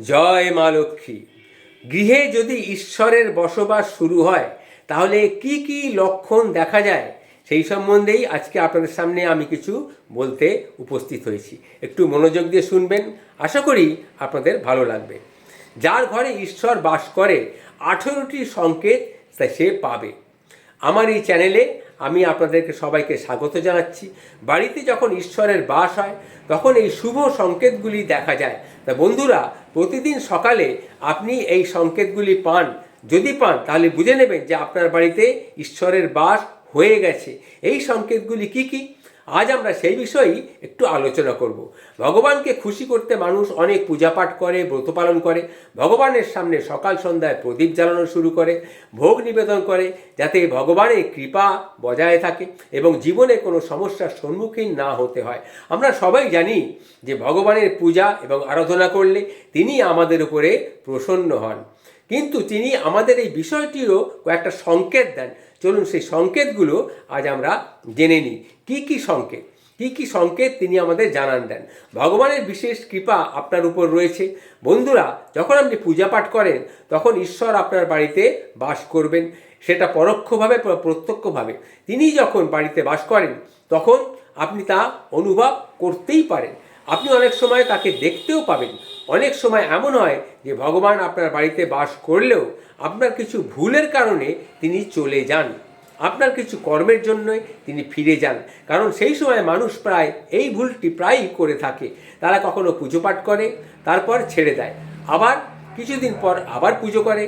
জয় মা লক্ষ্মী। গৃহে যদি ঈশ্বরের বসবাস শুরু হয়, তাহলে কি কি লক্ষণ দেখা যায় সেই সম্বন্ধেই আজকে আপনাদের সামনে আমি কিছু বলতে উপস্থিত হয়েছি। একটু মনোযোগ দিয়ে শুনবেন, আশা করি আপনাদের ভালো লাগবে। যার ঘরে ঈশ্বর বাস করে, আঠেরোটি সংকেত সে পাবে। আমার এই চ্যানেলে আমি আপনাদেরকে সবাইকে স্বাগত জানাচ্ছি। বাড়িতে যখন ঈশ্বরের বাস হয়, তখন এই শুভ সংকেতগুলি দেখা যায়। তা বন্ধুরা, প্রতিদিন সকালে আপনি এই সংকেতগুলি পান। যদি পান, তাহলে বুঝে নেবেন যে আপনার বাড়িতে ঈশ্বরের বাস হয়ে গেছে। এই সংকেতগুলি কি কি? আজ আমরা সেই বিষয়েই একটু আলোচনা করব। ভগবানকে খুশি করতে মানুষ অনেক পূজাপাঠ করে, ব্রত পালন করে, ভগবানের সামনে সকাল সন্ধ্যায় প্রদীপ জ্বালানো শুরু করে, ভোগ নিবেদন করে, যাতে ভগবানের কৃপা বজায় থাকে এবং জীবনে কোনো সমস্যার সম্মুখীন না হতে হয়। আমরা সবাই জানি যে ভগবানের পূজা এবং আরাধনা করলে তিনি আমাদের উপরে প্রসন্ন হন। কিন্তু তিনি আমাদের এই বিষয়টিরও কয়েকটা সংকেত দেন। চলুন সেই সংকেতগুলো আজ আমরা জেনে নিই। কী কী সংকেত? কী কী সংকেত তিনি আমাদের জানান দেন? ভগবানের বিশেষ কৃপা আপনার উপর রয়েছে। বন্ধুরা, যখন আপনি পূজা পাঠ করেন, তখন ঈশ্বর আপনার বাড়িতে বাস করবেন। সেটা পরোক্ষভাবে প্রত্যক্ষভাবে। তিনি যখন বাড়িতে বাস করেন, তখন আপনি তা অনুভব করতেই পারেন। আপনি অনেক সময় তাকে দেখতেও পাবেন। অনেক সময় এমন হয় যে ভগবান আপনার বাড়িতে বাস করলেও আপনার কিছু ভুলের কারণে তিনি চলে যান। আপনার কিছু কর্মের জন্যই তিনি ফিরে যান। কারণ সেই সময় মানুষ প্রায় এই ভুলটি প্রায়ই করে থাকে। তারা কখনো পুজো পাঠ করে, তারপর ছেড়ে দেয়। আবার কিছুদিন পর আবার পুজো করে,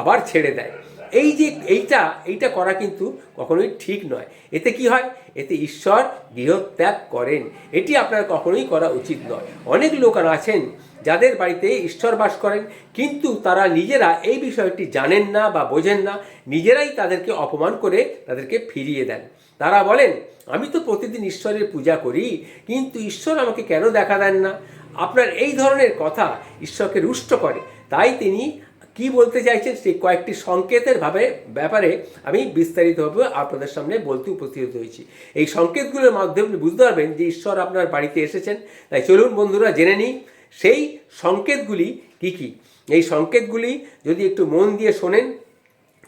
আবার ছেড়ে দেয়। এই যে এইটা এইটা করা কিন্তু কখনোই ঠিক নয়। এতে কি হয়? এতে ঈশ্বর গৃহত্যাগ করেন। এটি আপনার কখনোই করা উচিত নয়। অনেক লোক আছেন যাদের বাড়িতে ঈশ্বর বাস করেন, কিন্তু তারা নিজেরা এই বিষয়টি জানেন না বা বোঝেন না। নিজেরাই তাদেরকে অপমান করে তাদেরকে ফিরিয়ে দেন। তারা বলেন, আমি তো প্রতিদিন ঈশ্বরের পূজা করি, কিন্তু ঈশ্বর আমাকে কেন দেখা দেন না? আপনার এই ধরনের কথা ঈশ্বরকে রুষ্ট করে। তাই তিনি কি বলতে চাইছেন সেই কয়েকটি সংকেতের ভাবে, ব্যাপারে আমি বিস্তারিতভাবে আপনাদের সামনে বলতে উপস্থিত হয়েছি। এই সংকেতগুলোর মাধ্যমে বুঝতে পারবেন যে ঈশ্বর আপনার বাড়িতে এসেছেন। তাই চলুন বন্ধুরা, জেনে নিই সেই সংকেতগুলি কি কি। এই সংকেতগুলি যদি একটু মন দিয়ে শোনেন,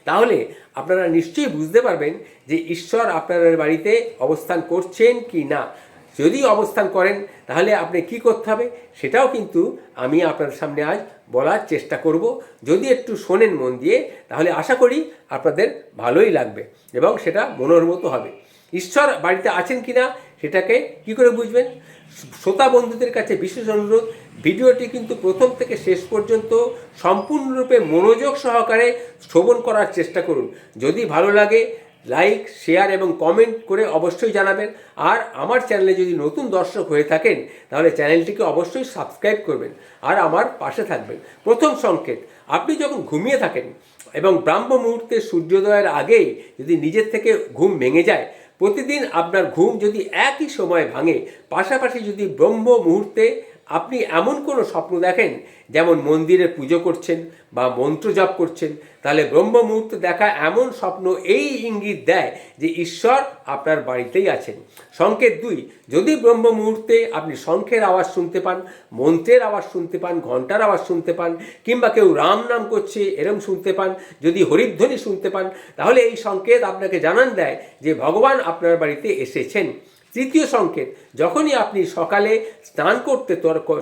তাহলে আপনারা নিশ্চয়ই বুঝতে পারবেন যে ঈশ্বর আপনার বাড়িতে অবস্থান করছেন কি না। যদি অবস্থান করেন, তাহলে আপনি কি করতে হবে? সেটাও কিন্তু আমি আপনার সামনে আজ বলার চেষ্টা করব। যদি একটু শোনেন মন দিয়ে, তাহলে আশা করি আপনাদের ভালোই লাগবে এবং সেটা মনের মতো হবে। ঈশ্বর বাড়িতে আছেন কি না সেটাকে কি করে বুঝবেন? শ্রোতা বন্ধুদের কাছে বিশেষ অনুরোধ, ভিডিওটি কিন্তু প্রথম থেকে শেষ পর্যন্ত সম্পূর্ণরূপে মনোযোগ সহকারে শ্রবণ করার চেষ্টা করুন। যদি ভালো লাগে লাইক শেয়ার এবং কমেন্ট করে অবশ্যই জানাবেন। আর আমার চ্যানেলে যদি নতুন দর্শক হয়ে থাকেন, তাহলে চ্যানেলটিকে অবশ্যই সাবস্ক্রাইব করবেন আর আমার পাশে থাকবেন। প্রথম সংকেত, আপনি যখন ঘুমিয়ে থাকেন এবং ব্রাহ্ম মুহূর্তে সূর্যোদয়ের আগেই যদি নিজের থেকে ঘুম ভেঙে যায়, প্রতিদিন আপনার ঘুম যদি একই সময় ভাঙে, পাশাপাশি যদি ব্রহ্ম মুহূর্তে আপনি এমন কোনো স্বপ্ন দেখেন, যেমন মন্দিরে পুজো করছেন বা মন্ত্র জপ করছেন, তাহলে ব্রহ্ম মুহূর্তে দেখা এমন স্বপ্ন এই ইঙ্গিত দেয় যে ঈশ্বর আপনার বাড়িতেই আছেন। সংকেত দুই, যদি ব্রহ্ম মুহূর্তে আপনি শঙ্খের আওয়াজ শুনতে পান, মন্ত্রের আওয়াজ শুনতে পান ঘণ্টার আওয়াজ শুনতে পান, কিংবা কেউ রাম নাম করছে এরম শুনতে পান, যদি হরিধ্বনি শুনতে পান, তাহলে এই সংকেত আপনাকে জানান দেয় যে ভগবান আপনার বাড়িতে এসেছেন। তৃতীয় সংকেত, যখনই আপনি সকালে স্নান করতে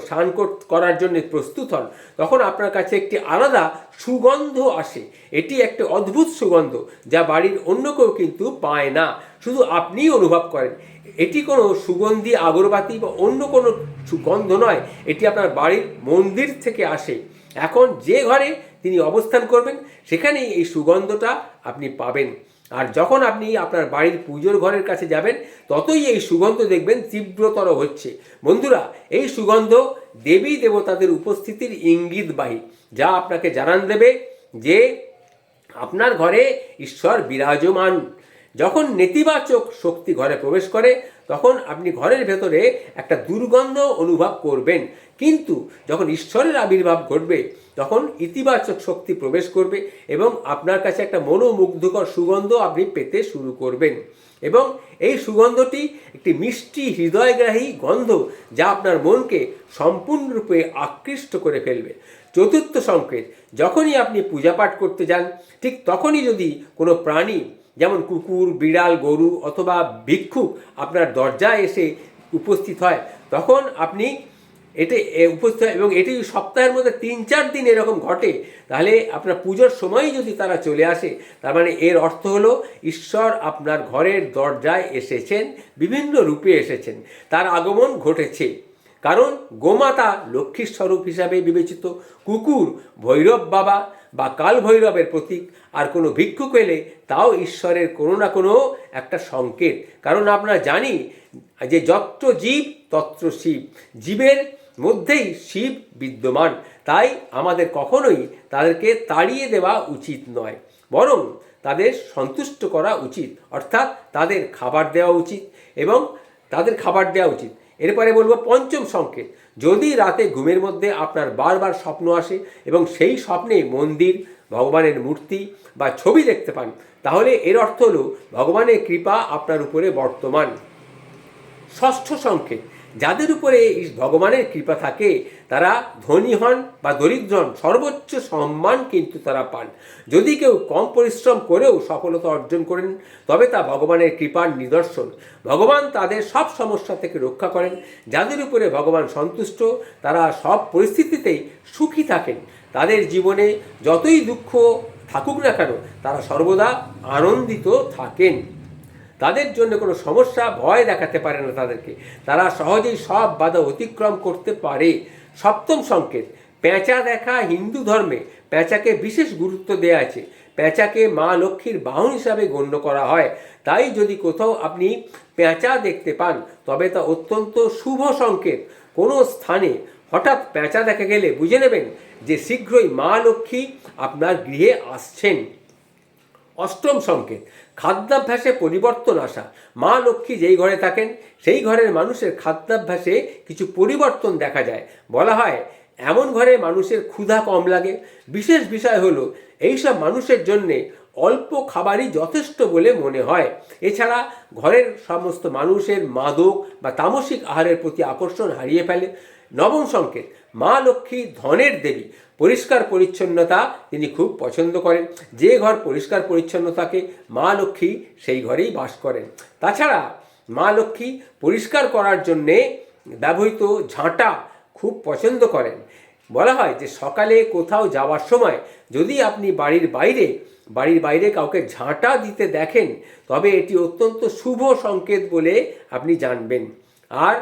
স্নান কর- করার জন্য প্রস্তুত হন, তখন আপনার কাছে একটি আলাদা সুগন্ধ আসে। এটি একটি অদ্ভুত সুগন্ধ যা বাড়ির অন্য কেউ কিন্তু পায় না। শুধু আপনিই অনুভব করেন। এটি কোনো সুগন্ধি আগরবাতি বা অন্য কোনো সুগন্ধ নয়, এটি আপনার বাড়ির মন্দির থেকে আসে। এখন যে ঘরে তিনি অবস্থান করবেন, সেখানেই এই সুগন্ধটা আপনি পাবেন। আর যখন আপনি আপনার বাড়ির পুজোর ঘরের কাছে যাবেন, ততই এই সুগন্ধ দেখবেন তীব্রতর হচ্ছে। বন্ধুরা, এই সুগন্ধ দেবী দেবতাদের উপস্থিতির ইঙ্গিত বাহী, যা আপনাকে জানান দেবে যে আপনার ঘরে ঈশ্বর বিরাজমান। যখন নেতিবাচক শক্তি ঘরে প্রবেশ করে, তখন আপনি ঘরের ভেতরে একটা দুর্গন্ধ অনুভব করবেন। কিন্তু যখন ঈশ্বরের আবির্ভাব ঘটবে, তখন ইতিবাচক শক্তি প্রবেশ করবে এবং আপনার কাছে একটা মনোমুগ্ধকর সুগন্ধ আপনি পেতে শুরু করবেন। এবং এই সুগন্ধটি একটি মিষ্টি হৃদয়গ্রাহী গন্ধ যা আপনার মনকে সম্পূর্ণরূপে আকৃষ্ট করে ফেলবে। চতুর্থ সংকেত, যখনই আপনি পূজা পাঠ করতে যান, ঠিক তখনই যদি কোনো প্রাণী যেমন কুকুর, বিড়াল, গরু অথবা ভিক্ষুক আপনার দরজায় এসে উপস্থিত হয়, তখন আপনি এটি উপস্থিত হয় এবং এটি সপ্তাহের মধ্যে তিন চার দিন এরকম ঘটে। তাহলে আপনার পুজোর সময়ই যদি তারা চলে আসে, তার মানে এর অর্থ হলো ঈশ্বর আপনার ঘরের দরজায় এসেছেন, বিভিন্ন রূপে এসেছেন। তার আগমন ঘটেছে। কারণ গোমাতা লক্ষ্মীর স্বরূপ হিসাবে বিবেচিত। কুকুর, ভৈরব বাবা বা কাল ভৈরবের প্রতীক আর কোনো ভিক্ষুক এলে তাও ঈশ্বরের কোনো না কোনো একটা সংকেত। কারণ আমরা জানি যে যত্র জীব, তত্র শিব। জীবের মধ্যেই শিব বিদ্যমান। তাই আমাদের কখনোই তাদেরকে তাড়িয়ে দেওয়া উচিত নয়। বরং তাদের সন্তুষ্ট করা উচিত। অর্থাৎ তাদের খাবার দেওয়া উচিত এবং তাদের খাবার দেওয়া উচিত। এরপরে বলব পঞ্চম সংকেত। যদি রাতে ঘুমের মধ্যে আপনার বারবার স্বপ্ন আসে এবং সেই স্বপ্নে মন্দির, ভগবানের মূর্তি বা ছবি দেখতে পান, তাহলে এর অর্থ হল ভগবানের কৃপা আপনার উপরে বর্তমান। ষষ্ঠ সংকেত যাদের উপরে ভগবানের কৃপা থাকে, তারা ধনী হন বা দরিদ্র হন, সর্বোচ্চ সম্মান কিন্তু তারা পান। যদি কেউ কম পরিশ্রম করেও সফলতা অর্জন করেন, তবে তা ভগবানের কৃপার নিদর্শন। ভগবান তাদের সব সমস্যা থেকে রক্ষা করেন। যাদের উপরে ভগবান সন্তুষ্ট, তারা সব পরিস্থিতিতেই সুখী থাকেন। তাদের জীবনে যতই দুঃখ থাকুক না কেন, তারা সর্বদা আনন্দিত থাকেন। তাদের জন্য কোনো সমস্যা, ভয় দেখাতে পারে না তাদেরকে। তারা সহজেই সব বাধা অতিক্রম করতে পারে। সপ্তম সংকেত পেঁচা দেখা হিন্দু ধর্মে। পেঁচাকে বিশেষ গুরুত্ব দেওয়া আছে। পেঁচাকে মা লক্ষ্মীর বাহন হিসাবে গণ্য করা হয়। তাই যদি কোথাও আপনি পেঁচা দেখতে পান, তবে তা অত্যন্ত শুভ সংকেত। কোনো স্থানে হঠাৎ পেঁচা দেখা গেলে বুঝে নেবেন যে শীঘ্রই মা লক্ষ্মী আপনার গৃহে আসছেন। অষ্টম সংকেত, খাদ্যাভ্যাসে পরিবর্তন আসা। মা লক্ষ্মী যেই ঘরে থাকেন, সেই ঘরের মানুষের খাদ্যাভ্যাসে কিছু পরিবর্তন দেখা যায়। বলা হয়, এমন ঘরে মানুষের ক্ষুধা কম লাগে। বিশেষ বিষয় হলো, এইসব মানুষের জন্যে অল্প খাবারই যথেষ্ট বলে মনে হয়। এছাড়া ঘরের সমস্ত মানুষের মাদক বা তামসিক আহারের প্রতি আকর্ষণ হারিয়ে ফেলে। নবম সংকেত, মা লক্ষ্মী ধনের দেবী, পরিষ্কার পরিচ্ছন্নতা তিনি খুব পছন্দ করেন। যে ঘর পরিষ্কার পরিচ্ছন্ন থাকে মা লক্ষ্মী সেই ঘরেই বাস করেন। তাছাড়া মা লক্ষ্মী পরিষ্কার করার জন্যে ব্যবহৃত ঝাঁটা খুব পছন্দ করেন। বলা হয় যে সকালে কোথাও যাওয়ার সময় যদি আপনি বাড়ির বাইরে বাড়ির বাইরে কাউকে ঝাঁটা দিতে দেখেন, তবে এটি অত্যন্ত শুভ সংকেত বলে আপনি জানবেন। আর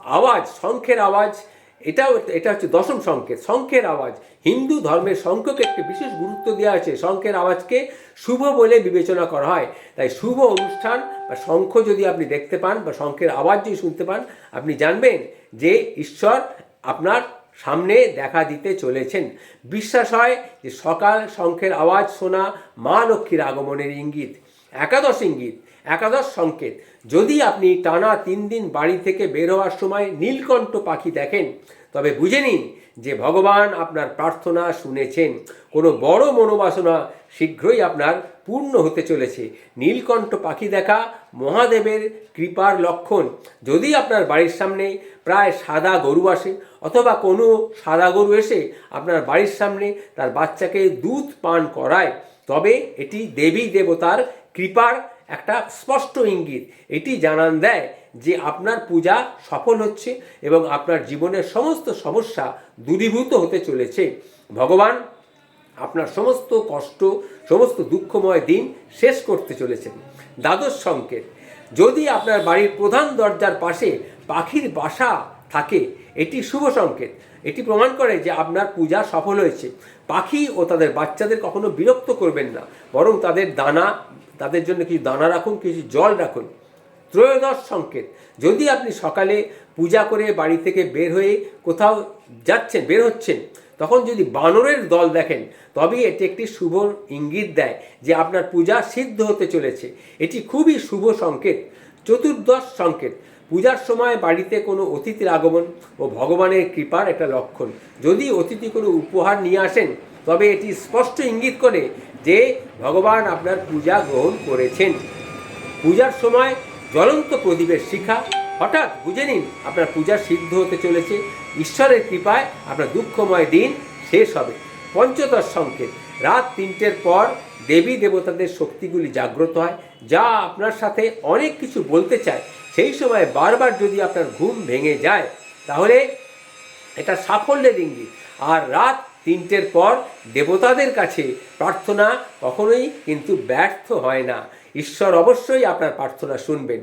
আওয়াজ, শঙ্খের আওয়াজ, এটাও এটা হচ্ছে দশম সংকেত। শঙ্খের আওয়াজ, হিন্দু ধর্মের শঙ্খকে একটি বিশেষ গুরুত্ব দেওয়া আছে শঙ্খের আওয়াজকে শুভ বলে বিবেচনা করা হয়। তাই শুভ অনুষ্ঠান বা শঙ্খ যদি আপনি দেখতে পান বা শঙ্খের আওয়াজ যদি শুনতে পান, আপনি জানবেন যে ঈশ্বর আপনার সামনে দেখা দিতে চলেছেন। বিশ্বাস হয় যে সকাল শঙ্খের আওয়াজ শোনা মা লক্ষ্মীর আগমনের ইঙ্গিত। একাদশ ইঙ্গিত, একাদশ সংকেত। যদি আপনি টানা তিন দিন বাড়ি থেকে বের হওয়ার সময় নীলকণ্ঠ পাখি দেখেন, তবে বুঝে নিন যে ভগবান আপনার প্রার্থনা শুনেছেন। কোনো বড় মনোবাসনা শীঘ্রই আপনার পূর্ণ হতে চলেছে। নীলকণ্ঠ পাখি দেখা মহাদেবের কৃপার লক্ষণ। যদি আপনার বাড়ির সামনে প্রায় সাদা গরু আসে, অথবা কোনো সাদা গরু এসে আপনার বাড়ির সামনে তার বাচ্চাকে দুধ পান করায়। তবে এটি দেবী দেবতার কৃপার একটা স্পষ্ট ইঙ্গিত। এটি জানান দেয় যে আপনার পূজা সফল হচ্ছে এবং আপনার জীবনের সমস্ত সমস্যা দূরীভূত হতে চলেছে। ভগবান আপনার সমস্ত কষ্ট, সমস্ত দুঃখময় দিন শেষ করতে চলেছেন। দ্বাদশ সংকেত, যদি আপনার বাড়ির প্রধান দরজার পাশে পাখির বাসা থাকে, এটি শুভ সংকেত। এটি প্রমাণ করে যে আপনার পূজা সফল হয়েছে। পাখি ও তাদের বাচ্চাদের কখনো বিরক্ত করবেন না, বরং তাদের দানা, তাদের জন্য কিছু দানা রাখুন, কিছু জল রাখুন। ত্রয়োদশ সংকেত, যদি আপনি সকালে পূজা করে বাড়ি থেকে বের হয়ে কোথাও যাচ্ছেন, বের হচ্ছেন, তখন যদি বানরের দল দেখেন, তবেই এটি একটি শুভ ইঙ্গিত দেয় যে আপনার পূজা সিদ্ধ হতে চলেছে। এটি খুবই শুভ সংকেত। চতুর্দশ সংকেত পূজার সময় বাড়িতে কোনো অতিথির আগমন ও ভগবানের কৃপার একটা লক্ষণ। যদি অতিথি কোনো উপহার নিয়ে আসেন, তবে এটি স্পষ্ট ইঙ্গিত করে যে ভগবান আপনার পূজা গ্রহণ করেছেন। পূজার সময় জ্বলন্ত প্রদীপের শিখা, হঠাৎ বুঝে নিন আপনার পূজা সিদ্ধ হতে চলেছে, ঈশ্বরের কৃপায় আপনার দুঃখময় দিন শেষ হবে। পঞ্চদশ সংকেত, রাত তিনটের পর দেবী দেবতাদের শক্তিগুলি জাগ্রত হয়, যা আপনার সাথে অনেক কিছু বলতে চায়। সেই সময় বারবার যদি আপনার ঘুম ভেঙে যায়, তাহলে এটা সাফল্যের ইঙ্গিত। আর রাত তিনটের পর দেবতাদের কাছে প্রার্থনা কখনোই কিন্তু ব্যর্থ হয় না। ঈশ্বর অবশ্যই আপনার প্রার্থনা শুনবেন।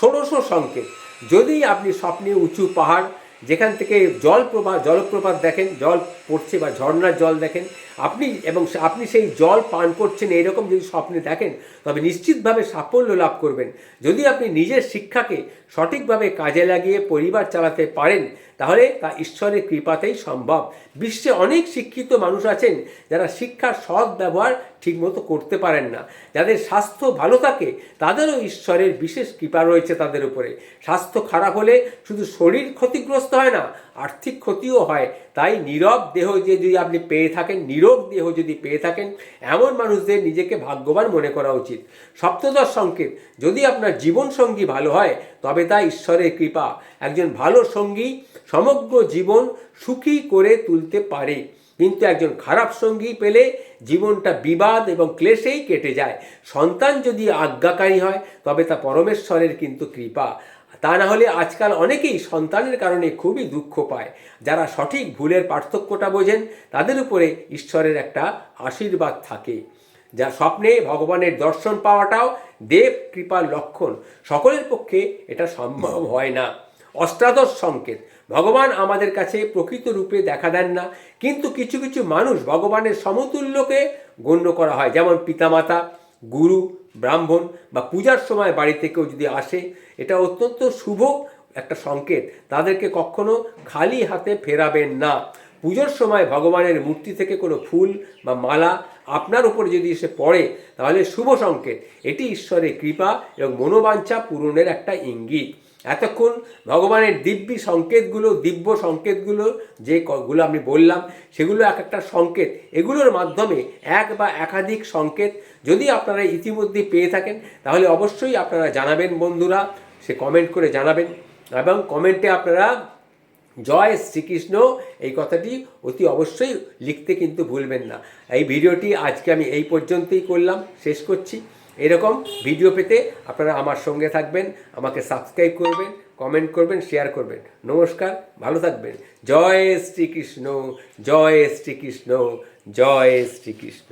ষোড়শ সংকেত। যদি আপনি স্বপ্নে উঁচু পাহাড়, যেখান থেকে জল প্রবাহ জলপ্রপাত দেখেন, জল পড়ছে বা ঝর্ণার জল দেখেন আপনি এবং আপনি সেই জল পান করছেন এইরকম যদি স্বপ্নে দেখেন, তবে নিশ্চিতভাবে সাফল্য লাভ করবেন। যদি আপনি নিজের শিক্ষাকে সঠিকভাবে কাজে লাগিয়ে পরিবার চালাতে পারেন, তাহলে তা ঈশ্বরের কৃপাতেই সম্ভব। বিশ্বে অনেক শিক্ষিত মানুষ আছেন যারা শিক্ষার সৎ ব্যবহার ঠিকমতো করতে পারেন না। যাদের স্বাস্থ্য ভালো থাকে, তাদেরও ঈশ্বরের বিশেষ কৃপা রয়েছে তাদের উপরে। স্বাস্থ্য খারাপ হলে শুধু শরীর ক্ষতিগ্রস্ত হয় না আর্থিক ক্ষতিও হয়। তাই নীরব দেহ যে যদি আপনি পেয়ে থাকেন নীরব দেহ যদি পেয়ে থাকেন, এমন মানুষদের নিজেকে ভাগ্যবান মনে করা উচিত। সপ্তদশ সংকেত, যদি আপনার জীবন সঙ্গী ভালো হয়, তবে তা ঈশ্বরের কৃপা। একজন ভালো সঙ্গী সমগ্র জীবন সুখী করে তুলতে পারে। কিন্তু একজন খারাপ সঙ্গী পেলে জীবনটা বিবাদ এবং ক্লেশেই কেটে যায়। সন্তান যদি আজ্ঞাকারী হয়, তবে তা পরমেশ্বরের কিন্তু কৃপা। তা না হলে আজকাল অনেকেই সন্তানের কারণে খুবই দুঃখ পায়। যারা সঠিক ভুলের পার্থক্যটা বোঝেন, তাদের উপরে ঈশ্বরের একটা আশীর্বাদ থাকে। যা স্বপ্নে ভগবানের দর্শন পাওয়াটাও দেব কৃপার লক্ষণ। সকলের পক্ষে এটা সম্ভব হয় না। অষ্টাদশ সংকেত, ভগবান আমাদের কাছে প্রকৃত রূপে দেখা দেন না, কিন্তু কিছু কিছু মানুষ ভগবানের সমতুল্যকে গণ্য করা হয়। যেমন পিতামাতা গুরু, ব্রাহ্মণ বা পূজার সময় বাড়ি থেকেও যদি আসে, এটা অত্যন্ত শুভ একটা সংকেত। তাদেরকে কখনো খালি হাতে ফেরাবেন না। পুজোর সময় ভগবানের মূর্তি থেকে কোনো ফুল বা মালা আপনার উপর যদি এসে পড়ে, তাহলে শুভ সংকেত। এটি ঈশ্বরের কৃপা এবং মনোবাঞ্ছা পূরণের একটা ইঙ্গিত। এতক্ষণ ভগবানের দিব্যি সংকেতগুলো, দিব্য সংকেতগুলো যে গুলো আমি বললাম, সেগুলো এক একটা সংকেত। এগুলোর মাধ্যমে এক বা একাধিক সংকেত যদি আপনারা ইতিমধ্যে পেয়ে থাকেন, তাহলে অবশ্যই আপনারা জানাবেন বন্ধুরা, সে কমেন্ট করে জানাবেন। এবং কমেন্টে আপনারা, জয় শ্রীকৃষ্ণ এই কথাটি অতি অবশ্যই লিখতে কিন্তু ভুলবেন না। এই ভিডিওটি আজকে আমি এই পর্যন্তই করলাম, শেষ করছি। এরকম ভিডিও পেতে আপনারা আমার সঙ্গে থাকবেন, আমাকে সাবস্ক্রাইব করবেন কমেন্ট করবেন শেয়ার করবেন। নমস্কার, ভালো থাকবেন। জয় শ্রীকৃষ্ণ জয় শ্রীকৃষ্ণ জয় শ্রীকৃষ্ণ